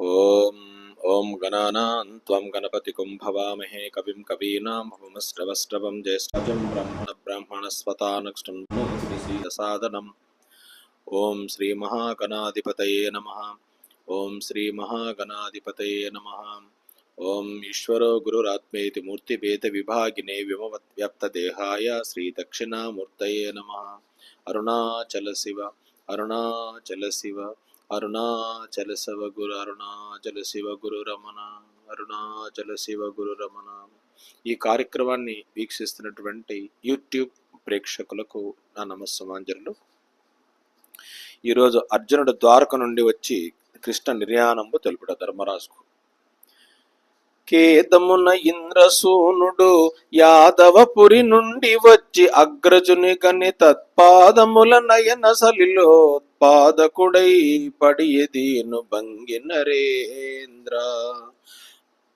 ॐ ॐ गणानां त्वं गणपतिकुं भवामहे कविं कवीनां भवमष्टवष्टवं ज्येष्ठजं ब्रह्मण ब्राह्मणस्वतानक्ष्टन्नोतिसीदसादनम् ॐ श्रीमहागणाधिपतये नमः ॐ श्रीमहागणाधिपतये नमः ॐ ईश्वरो गुरुरात्मेति मूर्तिभेदविभागिने विमव्यक्तदेहाय श्रीदक्षिणामूर्तये नमः अरुणाचल शिव అరుణాచల శివ గురు అరుణాచల శివ గురు రమణ అరుణాచల శివ గురు రమణ. ఈ కార్యక్రమాన్ని వీక్షిస్తున్నటువంటి యూట్యూబ్ ప్రేక్షకులకు నా నమస్సమాంజనులు ఈరోజు అర్జునుడు ద్వారక నుండి వచ్చి కృష్ణ నిర్యాణంబు తెలుపుట ధర్మరాజుకు. కేతమున ఇంద్రసూనుడు యాదవపురి నుండి వచ్చి అగ్రజుని కని తత్పాదముల నయన సలిలో పాదకుడై పడియదీను భంగి నరేంద్ర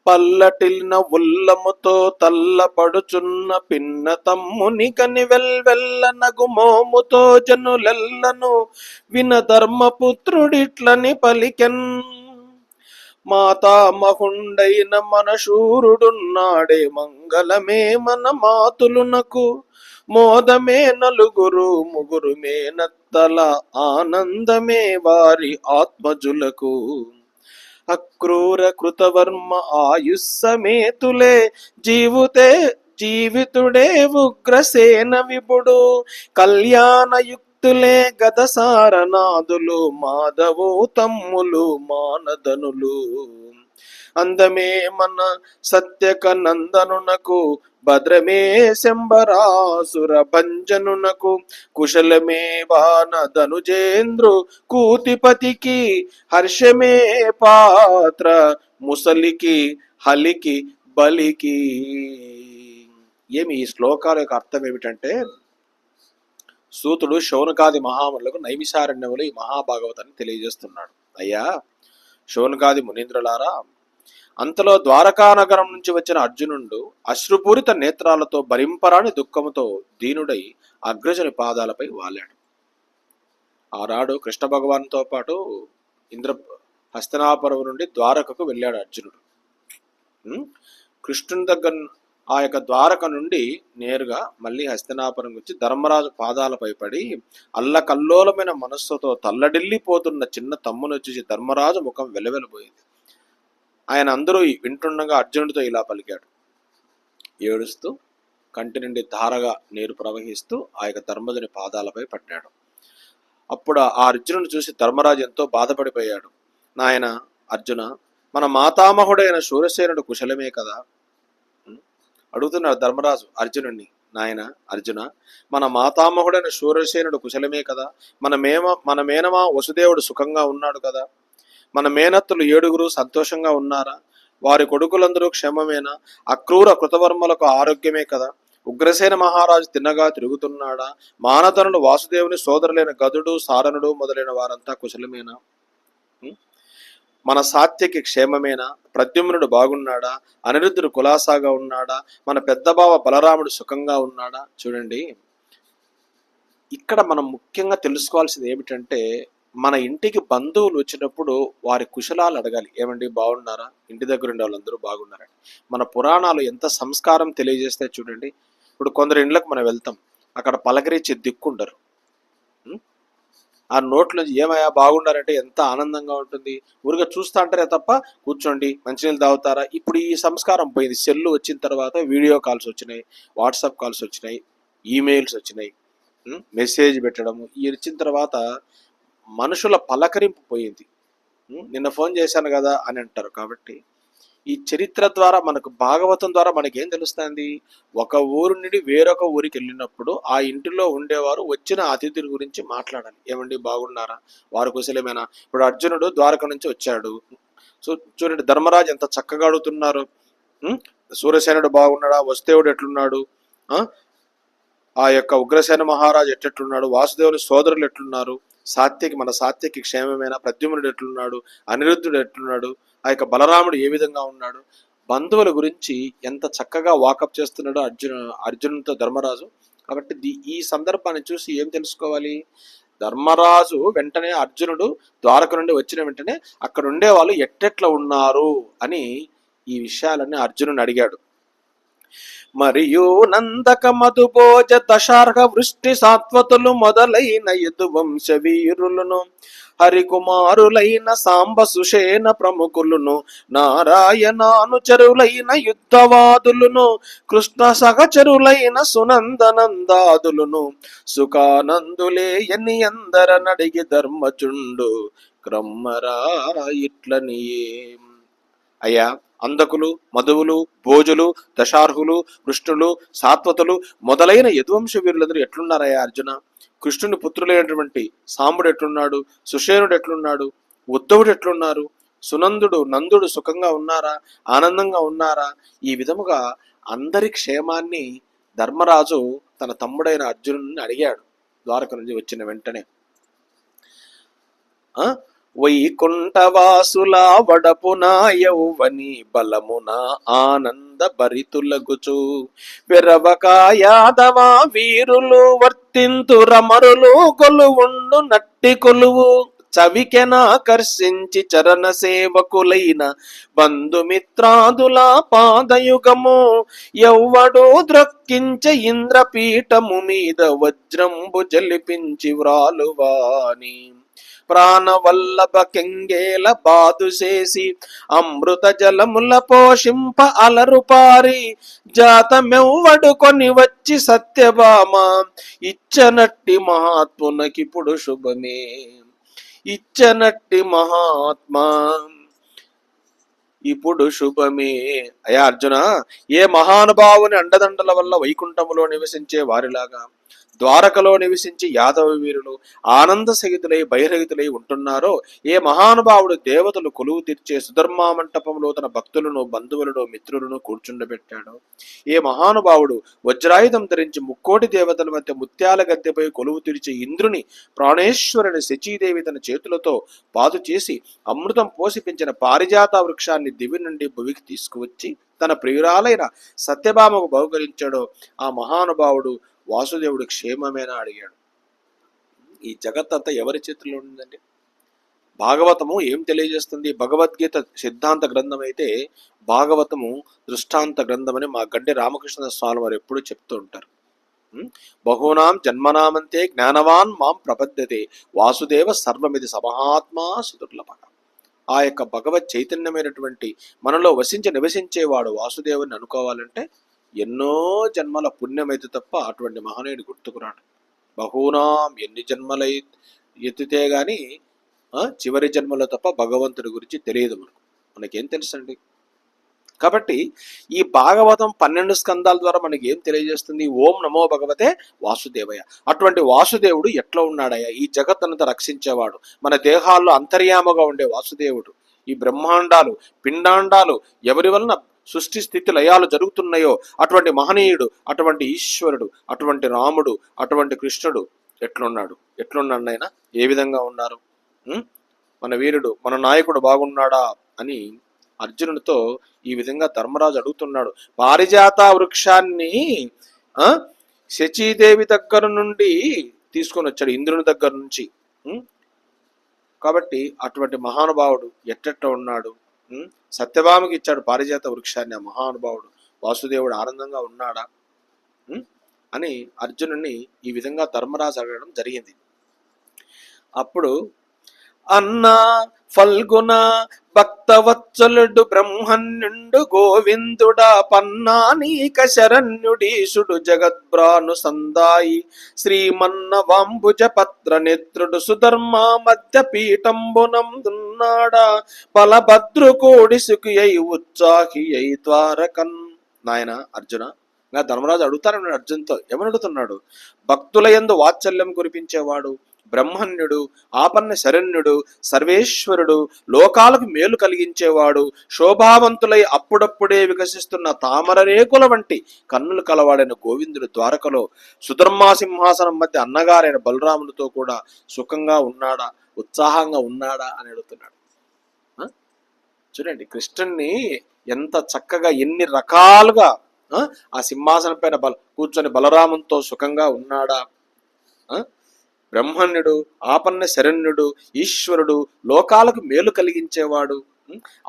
పల్లటిల్న ఉల్లముతో తల్లపడుచున్న పిన్న తమ్ముని కని వెల్వెల్ల నగు మోముతో జనులెల్లను విన ధర్మపుత్రుడిట్లని పలికెన్ మాతామహుండైన మన శూరుడున్నాడే మంగళమే మన మాతులునకు మోదమే నలుగురు ముగురు మేనత్తల ఆనందమే వారి ఆత్మజులకు. అక్రూర కృతవర్మ ఆయుస్సమేతులే జీవుతే జీవితుడే ఉగ్రసేన విపుడు కళ్యాణయుక్తులే గదసారనాథులు మాధవు తమ్ములు మానదనులు అందమే మన సత్యక నందనునకు భద్రమే శంబరాసుర భంజనునకు కుశలమే బాణ ధనుజేంద్రు కూతిపతికి హర్షమే పాత్ర ముసలికి హలికి బలికి. ఏమి ఈ శ్లోకాల యొక్క అర్థం ఏమిటంటే సూతుడు శౌనకాది మహామునులకు నైమిషారణ్యములు ఈ మహాభాగవతాన్ని తెలియజేస్తున్నాడు. అయ్యా శౌనకాది మునీంద్రులారా అంతలో ద్వారకా నగరం నుంచి వచ్చిన అర్జునుడు అశ్రుపూరిత నేత్రాలతో భరింపరాని దుఃఖముతో దీనుడై అగ్రజుని పాదాలపై వాలాడు. ఆనాడు కృష్ణ భగవాన్తో పాటు ఇంద్ర హస్తనాపురం నుండి ద్వారకకు వెళ్ళాడు అర్జునుడు. కృష్ణుని దగ్గర ఆ యొక్క ద్వారక నుండి నేరుగా మళ్ళీ హస్తనాపురం వచ్చి ధర్మరాజు పాదాలపై పడి అల్లకల్లోలమైన మనస్సుతో తల్లడిల్లిపోతున్న చిన్న తమ్మును ధర్మరాజు ముఖం వెలవెలబోయింది. ఆయన అందరూ వింటుండగా అర్జునుడితో ఇలా పలికాడు. ఏడుస్తూ కంటి నుండి ధారగా నీరు ప్రవహిస్తూ ఆ యొక్క ధర్మజుని పాదాలపై పడ్డాడు అప్పుడు ఆ అర్జునుడు చూసి ధర్మరాజు ఎంతో బాధపడిపోయాడు. నాయన అర్జున మన మాతామహుడైన సూర్యసేనుడు కుశలమే కదా? అడుగుతున్నాడు ధర్మరాజు అర్జునుడిని నాయన అర్జున మన మాతామహుడైన సూర్యసేనుడు కుశలమే కదా? మన మేమ మన మేనమా వసుదేవుడు సుఖంగా ఉన్నాడు కదా? మన మేనత్తులు ఏడుగురు సంతోషంగా ఉన్నారా? వారి కొడుకులందరూ క్షేమమేనా? అక్రూర కృతవర్మలకు ఆరోగ్యమే కదా. ఉగ్రసేన మహారాజు తిన్నగా తిరుగుతున్నాడా? మానధనుడు వాసుదేవుని సోదరులైన గదుడు సారణుడు మొదలైన వారంతా కుశలమేనా? మన సాత్యకి క్షేమమేనా? ప్రద్యుమ్నుడు బాగున్నాడా? అనిరుద్ధుడు కులాసాగా ఉన్నాడా? మన పెద్దబావ బలరాముడు సుఖంగా ఉన్నాడా? చూడండి. ఇక్కడ మనం ముఖ్యంగా తెలుసుకోవాల్సింది ఏమిటంటే మన ఇంటికి బంధువులు వచ్చినప్పుడు వారి కుశలాలు అడగాలి. ఏమండి బాగున్నారా? ఇంటి దగ్గర ఉండే వాళ్ళందరూ బాగున్నారా? మన పురాణాలు ఎంత సంస్కారం తెలియజేస్తే చూడండి. ఇప్పుడు కొందరు ఇండ్లకు మనం వెళ్తాం. అక్కడ పలకరించి దిక్కుండరు ఆ నోట్లో ఏమయ్యా బాగున్నారంటే ఎంత ఆనందంగా ఉంటుంది. ఊరిగా చూస్తా అంటారే తప్ప కూర్చోండి మంచినీళ్ళు తాగుతారా? ఇప్పుడు ఈ సంస్కారం పోయింది. సెల్లు వచ్చిన తర్వాత వీడియో కాల్స్ వచ్చినాయి వాట్సాప్ కాల్స్ వచ్చినాయి ఈమెయిల్స్ వచ్చినాయి. మెసేజ్ పెట్టడము ఇవి వచ్చిన తర్వాత మనుషుల పలకరింపు పోయింది. నిన్న ఫోన్ చేశాను కదా అని అంటారు. కాబట్టి ఈ చరిత్ర ద్వారా మనకు భాగవతం ద్వారా మనకి ఏం తెలుస్తుంది? ఒక ఊరు నుండి వేరొక ఊరికి వెళ్ళినప్పుడు ఆ ఇంటిలో ఉండేవారు వచ్చిన అతిథుల గురించి మాట్లాడాలి. ఏమండి బాగున్నారా? వారు కుశలమేనా? ఇప్పుడు అర్జునుడు ద్వారక నుంచి వచ్చాడు. సో చూడండి ధర్మరాజు ఎంత చక్కగా అడుగుతున్నారు. సూర్యసేనుడు బాగున్నాడా? వస్తేవుడు ఎట్లున్నాడు? ఆ? యొక్క ఉగ్రసేన మహారాజు ఎట్టెట్లున్నాడు వాసుదేవుని సోదరులు ఎట్లున్నారు? సాత్యకి మన సాత్యకి క్షేమమైన? ప్రద్యుమ్నుడు ఎట్లున్నాడు? అనిరుద్ధుడు ఎట్లున్నాడు? ఆ యొక్క బలరాముడు ఏ విధంగా ఉన్నాడు? బంధువుల గురించి ఎంత చక్కగా వాకప్ చేస్తున్నాడో అర్జున అర్జునుతో ధర్మరాజు. కాబట్టి ఈ సందర్భాన్ని చూసి ఏం తెలుసుకోవాలి? ధర్మరాజు వెంటనే అర్జునుడు ద్వారక నుండి వచ్చిన వెంటనే అక్కడ ఉండే వాళ్ళు ఎట్టెట్లా ఉన్నారు అని ఈ విషయాలన్నీ అర్జునుని అడిగాడు. మరియు నందక మధుభోజ దశార్హ వృష్టి సాత్వతులు మొదలైన యదువంశ వీరులను హరికుమారులైన సాంబ సుషేన ప్రముఖులను నారాయణానుచరులైన యుద్ధవాదులను కృష్ణ సహచరులైన సునందనందాదులను సుఖానందులే ఎన్ని అందర నడిగి ధర్మచుండు క్రమ్మరా ఇట్లనియే. అయ్యా అందకులు మధువులు భోజులు దశార్హులు కృష్ణులు సాత్వతులు మొదలైన యదువంశ వీరులందరూ ఎట్లున్నారయ్యా అర్జున? కృష్ణుని పుత్రులైనటువంటి సాంబుడు ఎట్లున్నాడు? సుషేనుడు ఎట్లున్నాడు? ఉద్ధవుడు ఎట్లున్నారు? సునందుడు నందుడు సుఖంగా ఉన్నారా? ఆనందంగా ఉన్నారా? ఈ విధముగా అందరి క్షేమాన్ని ధర్మరాజు తన తమ్ముడైన అర్జునుడిని అడిగాడు ద్వారక నుంచి వచ్చిన వెంటనే. ఆ? వైకుంఠవాసులా వడపున యౌవని బలమున ఆనంద భరితులగుచు. విరవక యాదవా వీరులు వర్తింతు రమరులు కొలువుండు నట్టి కొలువు. చవికెనాకర్షించి చరణ సేవకులైన బంధుమిత్రాదుల పాదయుగము. ఎవ్వడు ద్రక్కించ ఇంద్రపీఠము మీద వజ్రంబు జలిపించి వ్రాలువాని. ప్రాణవల్లభ కెంగేల బాదు చేసి అమృత జలముల పోషింప అలరు పారి జాతమెవ్వడు వచ్చి సత్యభామ ఇచ్చనట్టి మహాత్మునకిప్పుడు శుభమే. ఇచ్చనట్టి మహాత్మా ఇప్పుడు శుభమే. అయా అర్జున ఏ మహానుభావుని అండదండల వల్ల వైకుంఠములో నివసించే వారిలాగా ద్వారకలో నివసించి యాదవ వీరులు ఆనంద సహితులై బహిరహితులై ఉంటున్నారో ఏ మహానుభావుడు దేవతలు కొలువు తీర్చే సుధర్మా మంటపంలో తన భక్తులను బంధువులను మిత్రులను కూర్చుండబెట్టాడు ఏ మహానుభావుడు వజ్రాయుధం ధరించి ముక్కోటి దేవతల మధ్య ముత్యాల గద్దెపై కొలువు తీర్చే ఇంద్రుని ప్రాణేశ్వరుని శచీదేవి తన చేతులతో పాదు చేసి అమృతం పోసిపించిన పారిజాత వృక్షాన్ని దివి నుండి భువికి తీసుకువచ్చి తన ప్రియురాలైన సత్యభామకు బహుకరించాడో ఆ మహానుభావుడు వాసుదేవుడు క్షేమమేనా అడిగాడు. ఈ జగత్తంతా ఎవరి చేతుల్లో ఉందండి? భాగవతము ఏం తెలియజేస్తుంది? భగవద్గీత సిద్ధాంత గ్రంథం అయితే భాగవతము దృష్టాంత గ్రంథం అని మా గడ్డి రామకృష్ణ స్వామి వారు ఎప్పుడూ చెప్తూ ఉంటారు. బహునాం బహూనాం జన్మనామంతే జ్ఞానవాన్ మాం ప్రపద్యతే వాసుదేవ సర్వమిది సమహాత్మా సుదుర్లభ. ఆ యొక్క భగవత్ చైతన్యమైనటువంటి మనలో వసించి నివసించేవాడు వాసుదేవుని అనుకోవాలంటే ఎన్నో జన్మల పుణ్యమైతే తప్ప అటువంటి మహనీయుడు గుర్తుకురాడు. బహూనాం ఎన్ని జన్మలై ఎత్తితే గాని చివరి జన్మలో తప్ప భగవంతుడి గురించి తెలియదు మనకు. మనకేం తెలుసండి? కాబట్టి ఈ భాగవతం పన్నెండు స్కందాల ద్వారా మనకి ఏం తెలియజేస్తుంది? ఓం నమో భగవతే వాసుదేవయ్య అటువంటి వాసుదేవుడు ఎట్లా ఉన్నాడయ్యా? ఈ జగత్తునంతా రక్షించేవాడు. మన దేహాల్లో అంతర్యామగా ఉండే వాసుదేవుడు. ఈ బ్రహ్మాండాలు పిండాండాలు ఎవరి వలన సృష్టి స్థితి లయాలు జరుగుతున్నాయో అటువంటి మహనీయుడు అటువంటి ఈశ్వరుడు అటువంటి రాముడు అటువంటి కృష్ణుడు ఎట్లున్నాడు? ఎట్లున్నాడు ఆయన ఏ విధంగా ఉన్నారు? మన వీరుడు మన నాయకుడు బాగున్నాడా? అని అర్జునుడితో ఈ విధంగా ధర్మరాజు అడుగుతున్నాడు. పారిజాత వృక్షాన్ని ఆ? శచీదేవి దగ్గర నుండి తీసుకొని వచ్చాడు ఇంద్రుని దగ్గర నుంచి. కాబట్టి అటువంటి మహానుభావుడు ఎట్టెట్ట ఉన్నాడు? సత్యభామకి ఇచ్చాడు పారిజాత వృక్షాన్ని ఆ మహానుభావుడు. వాసుదేవుడు ఆనందంగా ఉన్నాడా? అని అర్జునుడిని ఈ విధంగా ధర్మరాజు అడగడం జరిగింది. అప్పుడు అన్నా ఫల్గుణ భక్తవత్సలుడు బ్రహ్మణ్యుండు గోవిందుడా పన్నానీక శరణ్యుడీశుడు జగద్బ్రాను సందాయి. శ్రీమన్న వాంబుజ పత్ర నేత్రుడు సుధర్మ మధ్య పీఠంబునందున్నాడా పలభద్రు కోడి సుఖి అయి ఉత్సాహి అయి ద్వారకన్. నాయన అర్జున నా ధర్మరాజు అడుగుతారన్నాడు అర్జున్తో. ఏమని అడుగుతున్నాడు భక్తుల యందు వాత్సల్యం కురిపించేవాడు. బ్రహ్మణ్యుడు ఆపన్న శరణ్యుడు సర్వేశ్వరుడు లోకాలకు మేలు కలిగించేవాడు శోభావంతులై అప్పుడప్పుడే వికసిస్తున్న తామర రేకుల వంటి కన్నులు కలవాడైన గోవిందుడు ద్వారకలో సుధర్మా సింహాసనం మధ్య అన్నగారైన బలరాములతో కూడా సుఖంగా ఉన్నాడా ఉత్సాహంగా ఉన్నాడా అని అడుగుతున్నాడు ఆ? చూడండి కృష్ణుణ్ణి ఎంత చక్కగా ఎన్ని రకాలుగా ఆ, ఆ సింహాసనం పైన బల కూర్చొని బలరామునితో సుఖంగా ఉన్నాడా ఆ? బ్రహ్మణ్యుడు ఆపన్న శరణ్యుడు ఈశ్వరుడు లోకాలకు మేలు కలిగించేవాడు.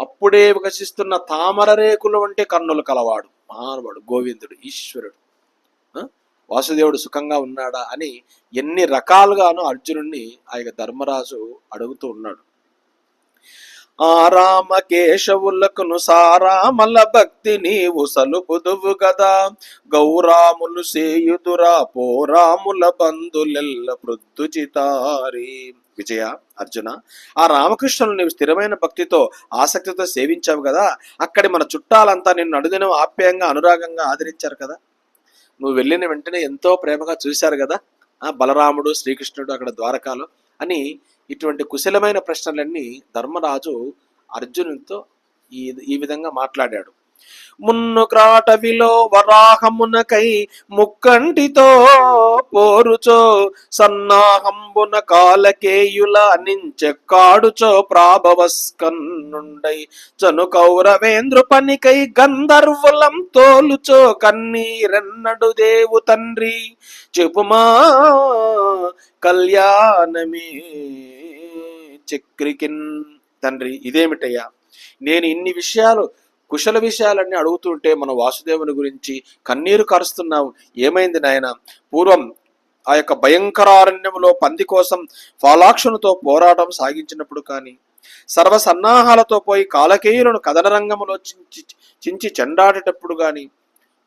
అప్పుడే వికసిస్తున్న తామర రేకులు వంటి కన్నులు కలవాడు. మానవుడు గోవిందుడు ఈశ్వరుడు. వాసుదేవుడు సుఖంగా ఉన్నాడా అని ఎన్ని రకాలుగానో అర్జునుడిని ఆ యొక్క ధర్మరాజు అడుగుతూ ఉన్నాడు. ఆ రామకేశవులకును సారామల భక్తి నీవు సలుపుదువు గదా. గౌరాములు సేయుదురా పోరాముల బంధులెల్ల పృత్తుచితారి విజయ అర్జున ఆ రామకృష్ణులు నీవు స్థిరమైన భక్తితో ఆసక్తితో సేవించావు కదా అక్కడి మన చుట్టాలంతా నిన్ను అడుగుదినం ఆప్యాయంగా అనురాగంగా ఆదరించారు కదా. నువ్వు వెళ్ళిన వెంటనే ఎంతో ప్రేమగా చూశారు కదా బలరాముడు శ్రీకృష్ణుడు అక్కడ ద్వారకాలో అని ఇటువంటి కుశలమైన ప్రశ్నలన్నీ ధర్మరాజు అర్జునుడితో ఈ ఈ విధంగా మాట్లాడాడు. మున్ను క్రాటవిలో వరాహమునకై ముక్కంటితో పోరుచో సన్నాహంబున కాలకేయుల నించెక్కాడుచో ప్రాభవస్కన్నుండై చను కౌరవేంద్రు పనికై గంధర్వులం తోలుచో కన్నీరెన్నడు దేవు తండ్రి. చెప్పుమా కళ్యాణమే చక్రికిన్ తండ్రి. ఇదేమిటయ్యా? నేను ఇన్ని విషయాలు కుశల విషయాలన్నీ అడుగుతుంటే మన వాసుదేవుని గురించి కన్నీరు కరుస్తున్నాం ఏమైంది నాయన? పూర్వం ఆ యొక్క భయంకరారణ్యంలో పంది కోసం ఫాలాక్షునితో పోరాటం సాగించినప్పుడు కానీ సర్వ సన్నాహాలతో పోయి కాలకేయులను కథన రంగంలో చించి చించి చెండాడేటప్పుడు కానీ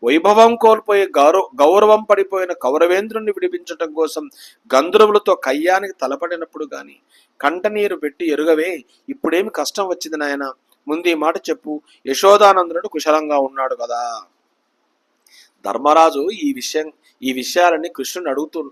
వైభవం కోల్పోయి గౌరవ గౌరవం పడిపోయిన కౌరవేంద్రుణ్ణి విడిపించటం కోసం గంధర్వులతో కయ్యానికి తలపడినప్పుడు కానీ కంటనీరు పెట్టి ఎరుగవే ఇప్పుడేమి కష్టం వచ్చింది నాయన? ముందు ఈ మాట చెప్పు. యశోదానందుడు కుశలంగా ఉన్నాడు కదా. ధర్మరాజు ఈ విషయం ఈ విషయాలని కృష్ణుని అడుగుతూ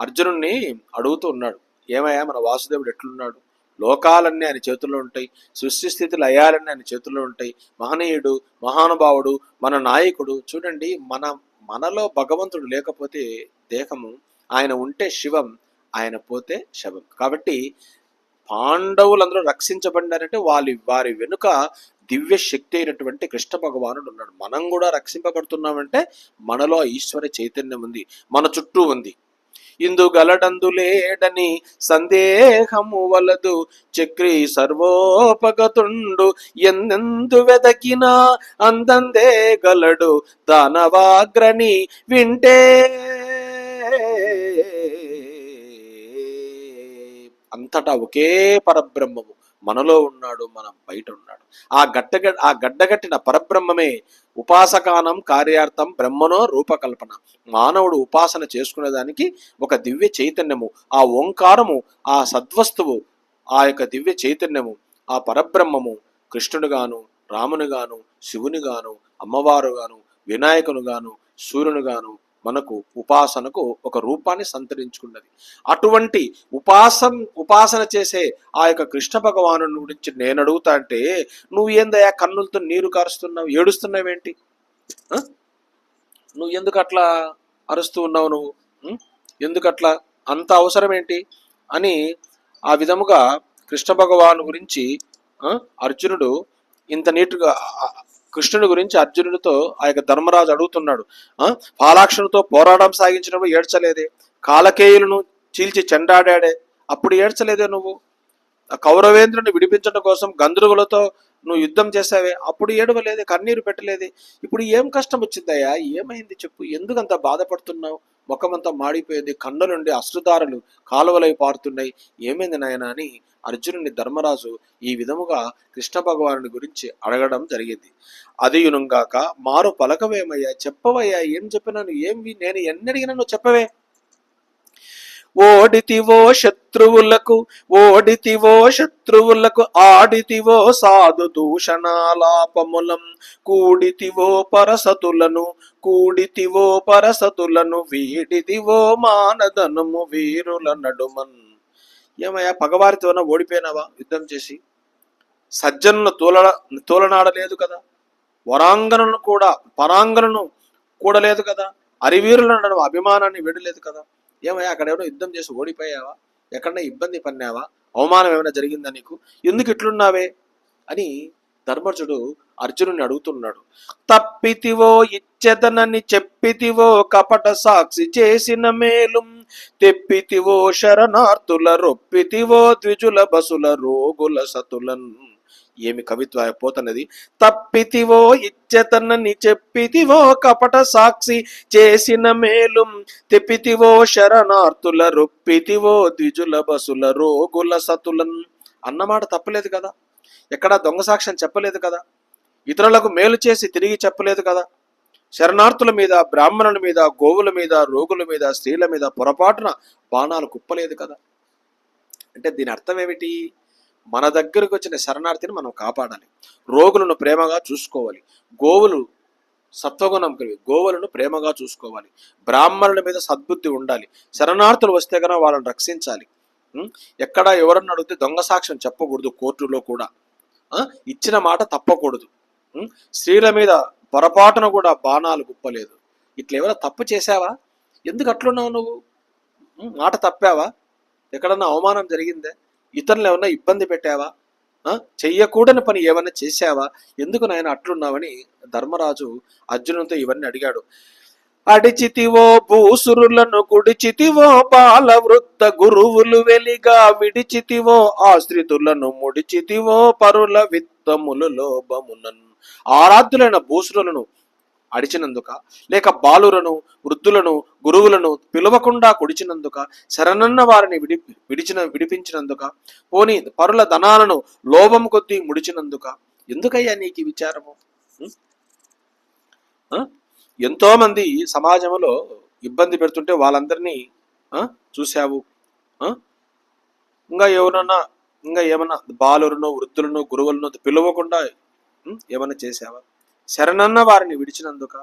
అర్జునుడిని అడుగుతూ ఉన్నాడు. ఏమయ్యా మన వాసుదేవుడు ఎట్లున్నాడు? లోకాలన్నీ ఆయన చేతుల్లో ఉంటాయి సృష్టి స్థితి లయాలన్నీ ఆయన చేతుల్లో ఉంటాయి. మహనీయుడు మహానుభావుడు మన నాయకుడు చూడండి మన మనలో భగవంతుడు లేకపోతే దేహము ఆయన ఉంటే శివం ఆయన పోతే శవం. కాబట్టి పాండవులందరూ రక్షించబడినారంటే వాళ్ళు వారి వెనుక దివ్య శక్తి అయినటువంటి కృష్ణ భగవానుడు ఉన్నాడు. మనం కూడా రక్షింపబడుతున్నామంటే మనలో ఈశ్వర చైతన్యం ఉంది మన చుట్టూ ఉంది. ఇందు గలడందులేడని సందేహము వలదు చక్రి సర్వోపగతుండు ఎందెందు వెదకినా అందందే గలడు దానవాగ్రని వింటే అంతటా ఒకే పరబ్రహ్మము మనలో ఉన్నాడు మనం బయట ఉన్నాడు. ఆ గడ్డగ ఆ గడ్డగట్టిన పరబ్రహ్మమే ఉపాసకానం కార్యార్థం బ్రహ్మనో రూపకల్పన. మానవుడు ఉపాసన చేసుకునేదానికి ఒక దివ్య చైతన్యము ఆ ఓంకారము ఆ సద్వస్తువు ఆ యొక్క దివ్య చైతన్యము ఆ పరబ్రహ్మము కృష్ణుడుగాను రామునిగాను శివునిగాను అమ్మవారుగాను వినాయకునుగాను సూర్యునుగాను మనకు ఉపాసనకు ఒక రూపాన్ని సంతరించుకున్నది. అటువంటి ఉపాసం ఉపాసన చేసే ఆ యొక్క కృష్ణ భగవాను గురించి నేను అడుగుతా అంటే నువ్వు ఏందయ్యా కన్నులతో నీరు కారుస్తున్నావు? ఏడుస్తున్నావేంటి? నువ్వు ఎందుకు అట్లా అరుస్తూ ఉన్నావు నువ్వు? ఎందుకు అట్లా? అంత అవసరం ఏంటి అని ఆ విధముగా కృష్ణ భగవాను గురించి అర్జునుడు ఇంత నీటుగా కృష్ణుడి గురించి అర్జునుడితో ఆ యొక్క ధర్మరాజు అడుగుతున్నాడు. ఆ? పాలాక్షునితో పోరాటం సాగించినప్పుడు ఏడ్చలేదే? కాలకేయులను చీల్చి చెండాడాడే. అప్పుడు ఏడ్చలేదే నువ్వు? ఆ కౌరవేంద్రుని విడిపించడం కోసం గంధర్వులతో నువ్వు యుద్ధం చేసావే. అప్పుడు ఏడవలేదే కన్నీరు పెట్టలేదే. ఇప్పుడు ఏం కష్టం వచ్చిందయ్యా? ఏమైంది చెప్పు? ఎందుకంత బాధపడుతున్నావు? ముఖమంతా మాడిపోయింది. కన్ను నుండి అశ్రుధారలు కాలువలై పారుతున్నాయి. ఏమైంది నాయన అని అర్జునుని ధర్మరాజు ఈ విధముగా కృష్ణ భగవానుని గురించి అడగడం జరిగింది. అదియునుగాక మారు పలకవేమయ్యా? చెప్పవయ్యా? ఏం చెప్పినాను? ఏం నేను ఎన్ని అడిగినా నువ్వు చెప్పవే. ఓడితివో శత్రువులకు ఓడితివో శత్రువులకు ఆడితివో సాధు దూషణాలాపములం. కూడితివో పరసతులను కూడితివో పరసతులను వీడితివో మానదనము వీరుల నడుమన్. ఏమయ్యా పగవారితోన ఓడిపోయినావా? యుద్ధం చేసి. సజ్జనులు తోల తోలనాడలేదు కదా. వరాంగనను కూడా పరాంగనను కూడలేదు కదా. అరివీరులను నడుమ అభిమానాన్ని విడలేదు కదా. ఏమయ్యా అక్కడ ఏమైనా యుద్ధం చేసి ఓడిపోయావా? ఎక్కడైనా ఇబ్బంది పన్నావా అవమానం ఏమైనా జరిగిందా నీకు? ఎందుకు ఇట్లున్నావే? అని ధర్మజుడు అర్జునుని అడుగుతున్నాడు. తప్పితివో ఇచ్చెదనని చెప్పితివో కపట సాక్షి చేసిన మేలు. తెప్పితివో శరణార్థుల రొప్పితివో ద్విజుల బసుల రోగుల సతులన్. ఏమి కవిత్వ పోతున్నది తప్పితివో ఇచ్చతనని చెప్పితివో కపట సాక్షి చేసిన మేలుం. తెప్పితివో శరణార్థుల రొప్పితివో ద్విజుల బసుల రోగుల సతులన్. అన్నమాట తప్పలేదు కదా? ఎక్కడా దొంగ సాక్ష్యం చెప్పలేదు కదా? ఇతరులకు మేలు చేసి తిరిగి చెప్పలేదు కదా? శరణార్థుల మీద బ్రాహ్మణుల మీద గోవుల మీద రోగుల మీద స్త్రీల మీద పొరపాటున బాణాలు కుప్పలేదు కదా? అంటే దీని అర్థం ఏమిటి? మన దగ్గరకు వచ్చిన శరణార్థిని మనం కాపాడాలి. రోగులను ప్రేమగా చూసుకోవాలి. గోవులు సత్వగుణం కలిగి గోవులను ప్రేమగా చూసుకోవాలి. బ్రాహ్మణుల మీద సద్బుద్ధి ఉండాలి. శరణార్థులు వస్తే కనుక వాళ్ళని రక్షించాలి. ఎక్కడ ఎవరన్నా అడిగితే దొంగ సాక్ష్యం చెప్పకూడదు కోర్టులో కూడా. ఇచ్చిన మాట తప్పకూడదు. స్త్రీల మీద పొరపాటున కూడా బాణాలు గుప్పలేదు. ఇట్లా ఏమైనా తప్పు చేసావా ఎందుకు అట్లున్నావు నువ్వు? మాట తప్పావా? ఎక్కడన్నా అవమానం జరిగిందే? ఇతరులు ఏమన్నా ఇబ్బంది పెట్టావా? ఆ? చెయ్యకూడని పని ఏమైనా చేశావా? ఎందుకు నాయన అట్లున్నావని ధర్మరాజు అర్జునుడితో ఇవన్నీ అడిగాడు. అడిచితివో భూసురులను కుడిచితివో బాల వృద్ధ గురువులు వెలిగా విడిచితివో ఆశ్రితులను ముడిచితివో పరుల విత్తములు లోభమునన్. ఆరాధ్యులైన భూసురులను అడిచినందుక లేక బాలులను వృద్ధులను గురువులను పిలవకుండా కుడిచినందుక శరణన్న వారిని విడి విడిచిన విడిపించినందుక పోని పరుల ధనాలను లోభం కొద్దీ ముడిచినందుక ఎందుకయ్యా నీకు విచారము? ఆ? ఎంతో మంది సమాజంలో ఇబ్బంది పెడుతుంటే వాళ్ళందరినీ ఆ, చూశావు? ఇంకా ఎవరన్నా ఇంకా ఏమన్నా బాలులను వృద్ధులను గురువులను పిలవకుండా ఏమైనా ఏమన్నా శరణన్న వారిని విడిచినందుక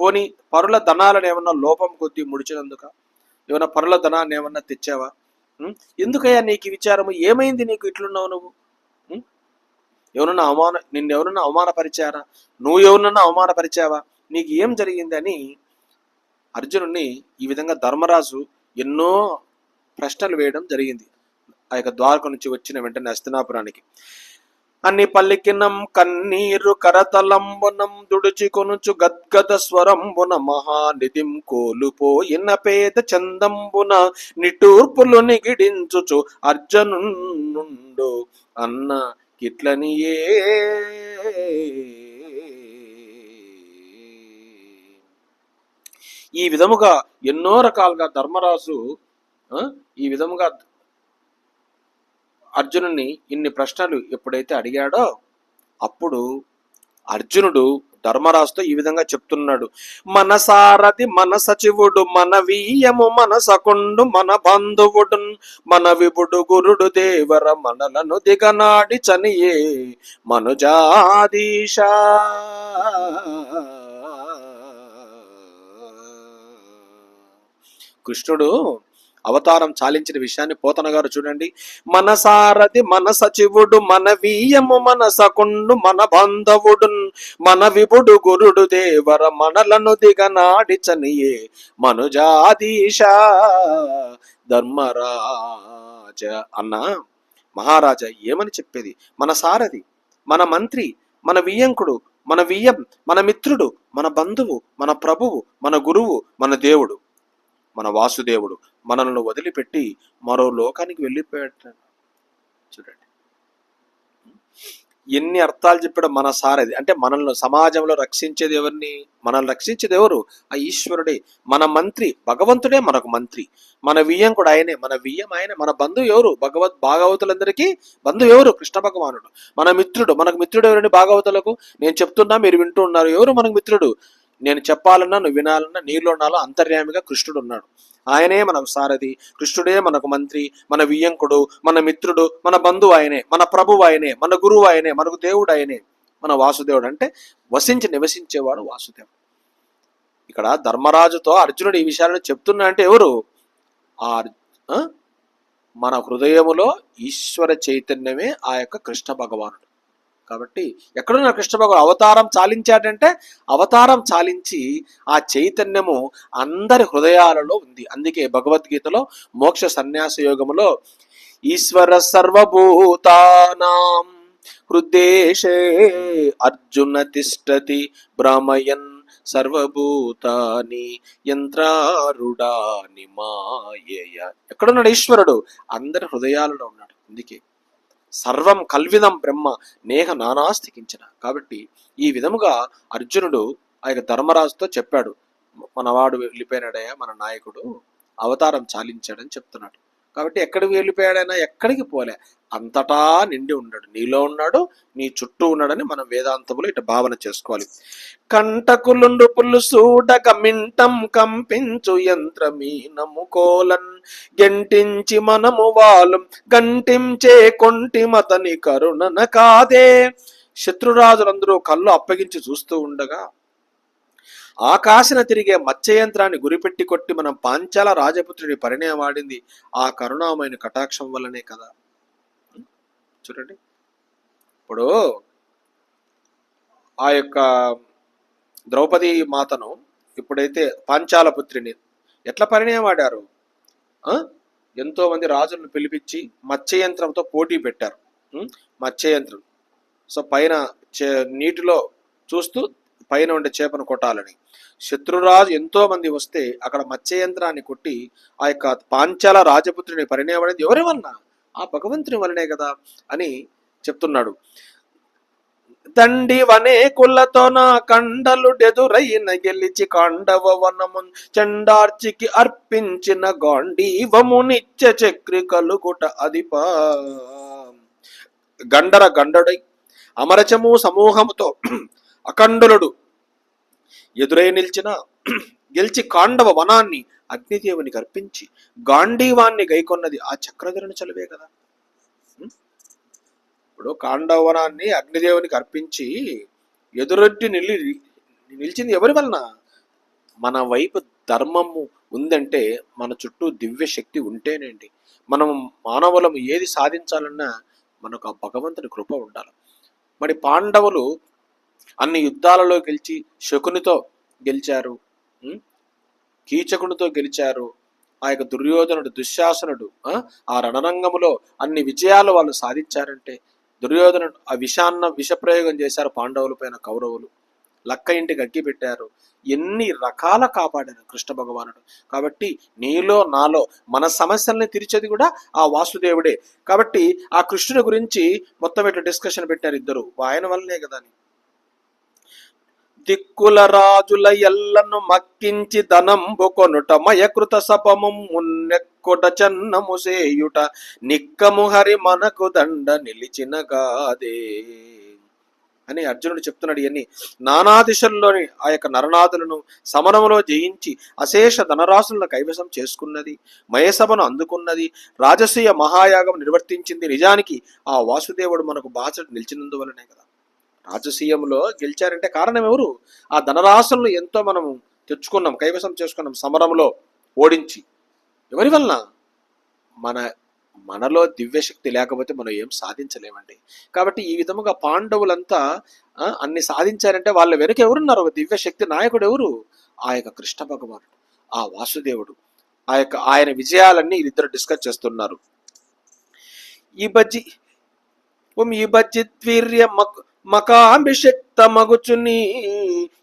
పోని పరుల ధనాలను ఏమన్నా లోపం కొద్దీ ముడిచినందుక? ఏమన్నా పరుల ధనాన్ని ఏమన్నా తెచ్చావా? ఎందుకయ్యా నీకు విచారము? ఏమైంది నీకు ఇట్లున్నావు నువ్వు? ఎవరన్నా అవమాన నిన్ను ఎవరన్నా అవమానపరిచారా? నువ్వు ఎవరినన్నా అవమానపరిచావా? నీకు ఏం జరిగిందని అర్జునుడిని ఈ విధంగా ధర్మరాజు ఎన్నో ప్రశ్నలు వేయడం జరిగింది. ఆ యొక్క ద్వారక నుంచి వచ్చిన వెంటనే హస్తినాపురానికి అని పలికినం కన్నీరు కరతలంబునం దుడిచి కొనుచు గద్గద స్వరంబున మహానిధిం కోలుపోయిన పేద చందంబున నిటూర్పులు నిగిడించుచు అర్జునుండు అన్న కిట్లనియే. ఈ విధముగా ఎన్నో రకాలుగా ధర్మరాజు ఆ, ఈ విధముగా అర్జునుని ఇన్ని ప్రశ్నలు ఎప్పుడైతే అడిగాడో అప్పుడు అర్జునుడు ధర్మరాజుతో ఈ విధంగా చెప్తున్నాడు. మన సారథి మన సచివుడు మన వీయము మన సకుండు మన బంధువుడు మన విపుడు గురుడు దేవర మనలను దిగనాడి చనియే మనుజాదీశ. కృష్ణుడు అవతారం చాలించిన విషయాన్ని పోతన గారు చూడండి. మన సారథి మన సచివుడు మన వీయము మన సకుండు మన బంధవుడు మన విభుడు గురుడు దేవర మనలను దిగనాడిచనియే మనుజాదీశ ధర్మరాజ. అన్న మహారాజా ఏమని చెప్పేది? మన సారథి మన మంత్రి మన వియ్యంకుడు మన వియ్యం మన మిత్రుడు మన బంధువు మన ప్రభువు మన గురువు మన దేవుడు. మన వాసుదేవుడు మనల్ని వదిలిపెట్టి మరో లోకానికి వెళ్ళిపోయాడు చూడండి. ఎన్ని అర్థాలు చెప్పాడు మన సారది అంటే మనల్ని సమాజంలో రక్షించేది ఎవరిని? మనల్ని రక్షించేది ఎవరు? ఆ ఈశ్వరుడే. మన మంత్రి భగవంతుడే మనకు మంత్రి. మన వియ్యం కూడా ఆయనే. మన వియ్యం ఆయనే. మన బంధువు ఎవరు? భగవత్ భాగవతులందరికీ బంధువు ఎవరు? కృష్ణ భగవానుడు. మన మిత్రుడు. మనకు మిత్రుడు ఎవరండి భాగవతులకు? నేను చెప్తున్నా మీరు వింటూ ఉన్నారు. ఎవరు మనకు మిత్రుడు? నేను చెప్పాలన్నా నువ్వు వినాలన్నా నీలో నాలో అంతర్యామిగా కృష్ణుడు ఉన్నాడు. ఆయనే మనకు సారథి కృష్ణుడే మనకు మంత్రి మన వియ్యంకుడు మన మిత్రుడు మన బంధువు ఆయనే మన ప్రభువు ఆయనే మన గురువు ఆయనే మనకు దేవుడు ఆయనే మన వాసుదేవుడు అంటే వసించి నివసించేవాడు వాసుదేవుడు. ఇక్కడ ధర్మరాజుతో అర్జునుడు ఈ విషయాలను చెప్తున్నా అంటే ఎవరు? ఆ ఆ? మన హృదయములో ఈశ్వర చైతన్యమే ఆ యొక్క కృష్ణ భగవానుడు. కాబట్టి ఎక్కడున్న కృష్ణ భగవాన్ అవతారం చాలించాడంటే అవతారం చాలించి ఆ చైతన్యము అందరి హృదయాలలో ఉంది. అందుకే భగవద్గీతలో మోక్ష సన్యాస యోగములో ఈశ్వర సర్వభూతానాం హృదేశే అర్జున తిష్టతి భ్రమయన్ సర్వభూతాని యంత్రారుడాని మాయయ. ఎక్కడున్నాడు ఈశ్వరుడు? అందరి హృదయాలలో ఉన్నాడు. అందుకే సర్వం కల్విదం బ్రహ్మ నేహ నానాస్తికించిన. కాబట్టి ఈ విధముగా అర్జునుడు ఆ యొక్క ధర్మరాజుతో చెప్పాడు. మనవాడు వెళ్ళిపోయినాడయ్యా మన నాయకుడు అవతారం చాలించాడని చెప్తున్నాడు. కాబట్టి ఎక్కడికి వెళ్ళిపోయాడైనా ఎక్కడికి పోలే. అంతటా నిండి ఉన్నాడు. నీలో ఉన్నాడు నీ చుట్టూ ఉన్నాడని మనం వేదాంతములో ఇటు భావన చేసుకోవాలి. కంటకులుండు పుల్లు సూడక మింటం కంపించు యంత్రమీనము కోలన్. గెంటించి మనము వాలు గంటించే కొంటిమతని కరుణన కాదే. శత్రురాజులందరూ కళ్ళు అప్పగించి చూస్తూ ఉండగా ఆకాశన తిరిగే మత్స్యయంత్రాన్ని గురిపెట్టి కొట్టి మనం పాంచాల రాజపుత్రుడి పరిణయం ఆడింది. ఆ కరుణామైన కటాక్షం వల్లనే కదా. చూడండి. ఇప్పుడు ఆ యొక్క ద్రౌపది మాతను ఇప్పుడైతే పాంచాల పుత్రిని ఎట్లా పరిణయం ఆడారు? ఎంతో మంది రాజులను పిలిపించి మత్స్యయంత్రంతో పోటీ పెట్టారు. మత్స్యయంత్రం. సో పైన చే- నీటిలో చూస్తూ పైన ఉండే చేపను కొట్టాలని. శత్రురాజు ఎంతో మంది వస్తే అక్కడ మత్స్యయంత్రాన్ని కొట్టి ఆ యొక్క పాంచాల రాజపుత్రుని పరిణయం అనేది ఎవరి వలన ఆ భగవంతుని వలనే కదా అని చెప్తున్నాడు. దండి వనే కులతో నా కండలు డెదురైన గెలిచి కాండవ వనము చండార్చికి అర్పించిన గాంధీవము నిత్య చక్రి కలుగుట గండర గండడై అమరచము సమూహముతో అఖండులుడు. ఎదురై నిలిచిన గెలిచి కాండవ వనాన్ని అగ్నిదేవునికి అర్పించి గాంధీవాన్ని గైకొన్నది ఆ చక్రధరుని చలువే కదా. ఇప్పుడు కాండవ వనాన్ని అగ్నిదేవునికి అర్పించి ఎదురొడ్డి నిలి నిలిచింది ఎవరి వలన? మన వైపు ధర్మము ఉందంటే మన చుట్టూ దివ్య శక్తి ఉంటేనేంటి? మనం మానవులము ఏది సాధించాలన్నా మనకు ఆ భగవంతుని కృప ఉండాలి. మరి పాండవులు అన్ని యుద్ధాలలో గెలిచి శకునితో గెలిచారు. కీచకునితో గెలిచారు. ఆ యొక్క దుర్యోధనుడు దుశ్శాసనుడు ఆ? రణరంగంలో రణరంగములో అన్ని విజయాలు వాళ్ళు సాధించారంటే దుర్యోధనుడు ఆ విషాన్న విషప్రయోగం చేశారు పాండవులపైన కౌరవులు. లక్క ఇంటికి అగ్గి పెట్టారు. ఎన్ని రకాల కాపాడారు కృష్ణ భగవానుడు. కాబట్టి నీలో నాలో మన సమస్యల్ని తీర్చేది కూడా ఆ వాసుదేవుడే. కాబట్టి ఆ కృష్ణుని గురించి మొత్తం ఇట్లా డిస్కషన్ పెట్టారు ఇద్దరు. ఆయన వల్లనే కదా అని. దిక్కుల రాజుల ఎల్లను మక్కించి ధనంబు కొనుట మయకృత సపము మున్నెక్కుట చన్నము సేయుట నిక్కము హరి మనకు దండ నిలిచిన గాదే. అని అర్జునుడు చెప్తున్నాడు ఇవన్నీ నానా దిశల్లోని ఆ యొక్క నరనాథులను సమరములో జయించి అశేష ధనరాశులను కైవసం చేసుకున్నది మయసభను అందుకున్నది రాజసీయ మహాయాగం నిర్వర్తించింది. నిజానికి ఆ వాసుదేవుడు మనకు బాచడు నిలిచినందువలనే కదా. రాజసీయంలో గెలిచారంటే కారణం ఎవరు? ఆ ధనరాశులను ఎంతో మనం తెచ్చుకున్నాం కైవసం చేసుకున్నాం సమరంలో ఓడించి. ఎవరి వలన? మన మనలో దివ్యశక్తి లేకపోతే మనం ఏం సాధించలేమండి. కాబట్టి ఈ విధముగా పాండవులంతా అన్ని సాధించారంటే వాళ్ళ వెనుక ఎవరున్నారు? ఒక దివ్యశక్తి నాయకుడు ఎవరు? ఆ యొక్క కృష్ణ భగవానుడు ఆ వాసుదేవుడు. ఆ యొక్క ఆయన విజయాలన్నీ వీళ్ళిద్దరు డిస్కస్ చేస్తున్నారు. ఈ బజ్జి ఓం ఈ బజ్జిద్వీర్య మక్ మకాభిషిక్త మగుచుని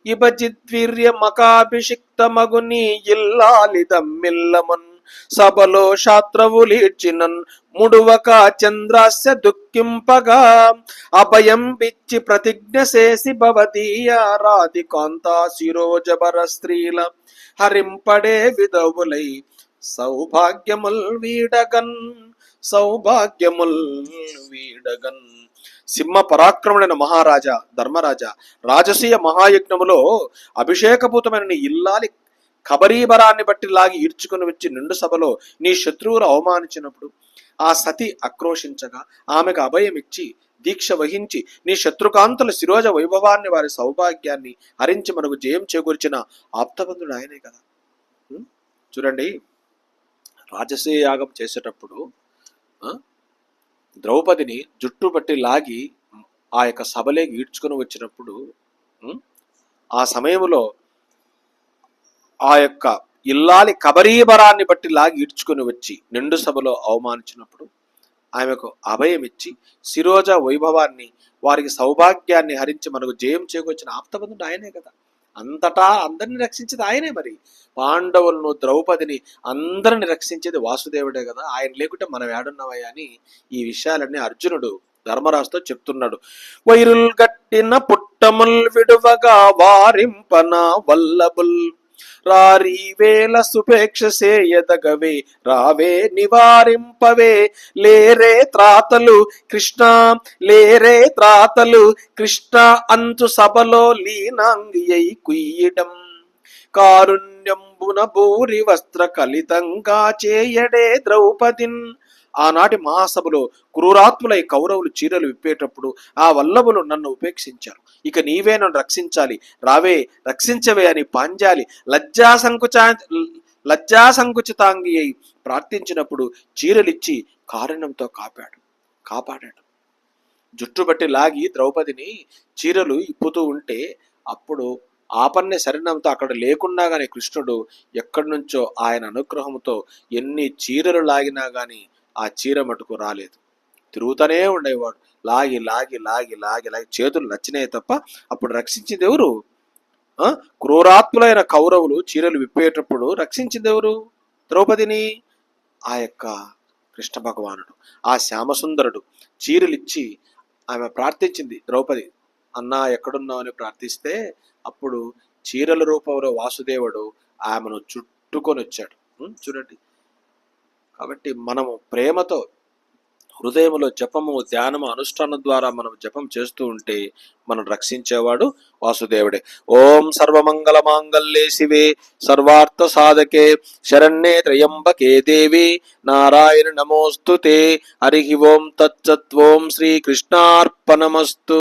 ఇబజిద్వీర్య మకాభిషిక్త మగుని ఇల్లాలి దమ్మిల్లమన్ సభలో శాత్రవులీడ్చినన్ ముడువక చంద్రాస్య దుఃఖింపగా అభయం బిచ్చి ప్రతిజ్ఞ చేసి భవదీయ రాధికాంత శిరోజబర స్త్రీల హరింపడే విధవులై సౌభాగ్యముల్ వీడగన్ సౌభాగ్యముల్ వీడగన్. సింహ పరాక్రముడైన మహారాజా ధర్మరాజా రాజసీయ మహాయజ్ఞములో అభిషేకపూతమైన నీ ఇల్లాలి కబరీబరాన్ని బట్టి లాగి ఈడ్చుకుని వచ్చి నిండు సభలో నీ శత్రువులు అవమానించినప్పుడు ఆ సతి ఆక్రోశించగా ఆమెకు అభయం ఇచ్చి దీక్ష వహించి నీ శత్రుకాంతుల శిరోజ వైభవాన్ని వారి సౌభాగ్యాన్ని హరించి మనకు జయం చేకూర్చిన ఆప్తబంధుడు ఆయనే కదా. చూడండి రాజసీయ యాగం చేసేటప్పుడు ద్రౌపదిని జుట్టు పట్టి లాగి ఆ యొక్క సభలే ఈడ్చుకొని వచ్చినప్పుడు ఆ సమయంలో ఆ యొక్క ఇల్లాలి కబరీబరాన్ని బట్టి లాగి ఈడ్చుకొని వచ్చి నిండు సభలో అవమానించినప్పుడు ఆమెకు అభయమిచ్చి శిరోజ వైభవాన్ని వారికి సౌభాగ్యాన్ని హరించి మనకు జయం చేకూర్చిన ఆప్తబంధుడు ఆయనే కదా. అంతటా అందరిని రక్షించేది ఆయనే మరి. పాండవులను ద్రౌపదిని అందరిని రక్షించేది వాసుదేవుడే కదా. ఆయన లేకుంటే మనం ఏడున్నావయ్యా అని ఈ విషయాలన్నీ అర్జునుడు ధర్మరాజుతో చెప్తున్నాడు. వైరుల్ గట్టిన పుట్టముల్ విడువగా వారింపన వల్లబుల్ రారీవేల సుపేక్ష సేయదగవే రావే నివారింపవే. లేరే త్రాతలు కృష్ణ లేరే త్రాతలు కృష్ణ అంచు సభలో లీనాంగియై కుయ్యడం. కారుణ్యంబున భూరి వస్త్ర కలితంగా చేయడే ద్రౌపదిన్ ఆనాటి మహాసభలో క్రూరాత్ములై కౌరవులు చీరలు విప్పేటప్పుడు ఆ వల్లభులు నన్ను ఉపేక్షించారు. ఇక నీవే నన్ను రక్షించాలి. రావే రక్షించవే అని పాంజాలి లజ్జా సంకుచా లజ్జా సంకుచితాంగి అయి ప్రార్థించినప్పుడు చీరలిచ్చి కారుణ్యంతో కాపాడు కాపాడాడు. జుట్టుబట్టి లాగి ద్రౌపదిని చీరలు ఇప్పుతూ ఉంటే అప్పుడు ఆపన్య శరణంతో అక్కడ లేకున్నా గాని కృష్ణుడు ఎక్కడి నుంచో ఆయన అనుగ్రహంతో ఎన్ని చీరలు లాగినా గాని ఆ చీర మటుకు రాలేదు. తిరుగుతూనే ఉండేవాడు. లాగి లాగి లాగి లాగి లాగి చేతులు నచ్చినాయి తప్ప అప్పుడు రక్షించింది ఎవరు? క్రూరాత్ములైన కౌరవులు చీరలు విప్పేటప్పుడు రక్షించింది ఎవరు? ద్రౌపదిని? ఆ యొక్క కృష్ణ భగవానుడు. ఆ శ్యామసుందరుడు చీరలిచ్చి ఆమె ప్రార్థించింది ద్రౌపది అన్నా ఎక్కడున్నావు? అని ప్రార్థిస్తే అప్పుడు చీరల రూపంలో వాసుదేవుడు ఆమెను చుట్టుకొని వచ్చాడు చూడండి. కాబట్టి మనము ప్రేమతో హృదయంలో జపము ధ్యానము అనుష్ఠానం ద్వారా మనం జపం చేస్తూ ఉంటే మనం రక్షించేవాడు వాసుదేవుడే. ఓం సర్వమంగళ మాంగళ్యే శివే సర్వార్థ సాధకే శరణ్యే త్రయంబకే దేవి నారాయణ నమోస్తుతే హరి ఓం తచ్చత్వం శ్రీకృష్ణార్పణమస్తు